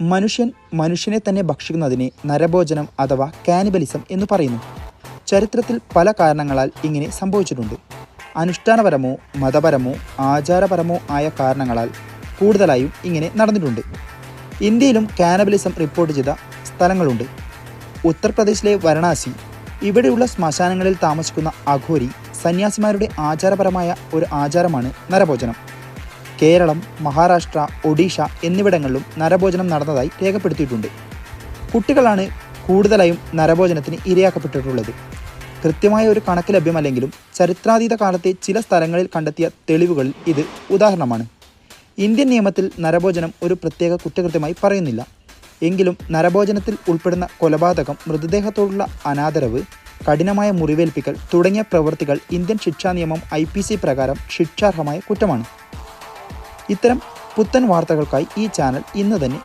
മനുഷ്യൻ മനുഷ്യനെ തന്നെ ഭക്ഷിക്കുന്നതിനെ നരഭോജനം അഥവാ കാനിബലിസം എന്ന് പറയുന്നു. ചരിത്രത്തിൽ പല കാരണങ്ങളാൽ ഇങ്ങനെ സംഭവിച്ചിട്ടുണ്ട്. അനുഷ്ഠാനപരമോ മതപരമോ ആചാരപരമോ ആയ കാരണങ്ങളാൽ കൂടുതലായും ഇങ്ങനെ നടന്നിട്ടുണ്ട്. ഇന്ത്യയിലും കാനബലിസം റിപ്പോർട്ട് ചെയ്ത സ്ഥലങ്ങളുണ്ട്. ഉത്തർപ്രദേശിലെ വാരണാസി ഇവിടെയുള്ള ശ്മശാനങ്ങളിൽ താമസിക്കുന്ന അഘോരി സന്യാസിമാരുടെ ആചാരപരമായ ഒരു ആചാരമാണ് നരഭോജനം. കേരളം മഹാരാഷ്ട്ര ഒഡീഷ എന്നിവിടങ്ങളിലും നരഭോജനം നടന്നതായി രേഖപ്പെടുത്തിയിട്ടുണ്ട്. കുട്ടികളാണ് കൂടുതലായും നരഭോജനത്തിന് ഇരയാക്കപ്പെട്ടിട്ടുള്ളത്. കൃത്യമായ ഒരു കണക്ക് ലഭ്യമല്ലെങ്കിലും ചരിത്രാതീത കാലത്തെ ചില സ്ഥലങ്ങളിൽ കണ്ടെത്തിയ തെളിവുകളിൽ ഇത് ഉദാഹരണമാണ്. ഇന്ത്യൻ നിയമത്തിൽ നരഭോജനം ഒരു പ്രത്യേക കുറ്റകൃത്യമായി പറയുന്നില്ല. എങ്കിലും നരഭോജനത്തിൽ ഉൾപ്പെടുന്ന കൊലപാതകം മൃതദേഹത്തോടുള്ള അനാദരവ് കഠിനമായ മുറിവേൽപ്പിക്കൽ തുടങ്ങിയ പ്രവൃത്തികൾ ഇന്ത്യൻ ശിക്ഷാ നിയമം ഐ പ്രകാരം ശിക്ഷാർഹമായ കുറ്റമാണ്. ഇത്തരം പുത്തൻ വാർത്തകൾക്കായി ഈ ചാനൽ ഇന്ന് തന്നെ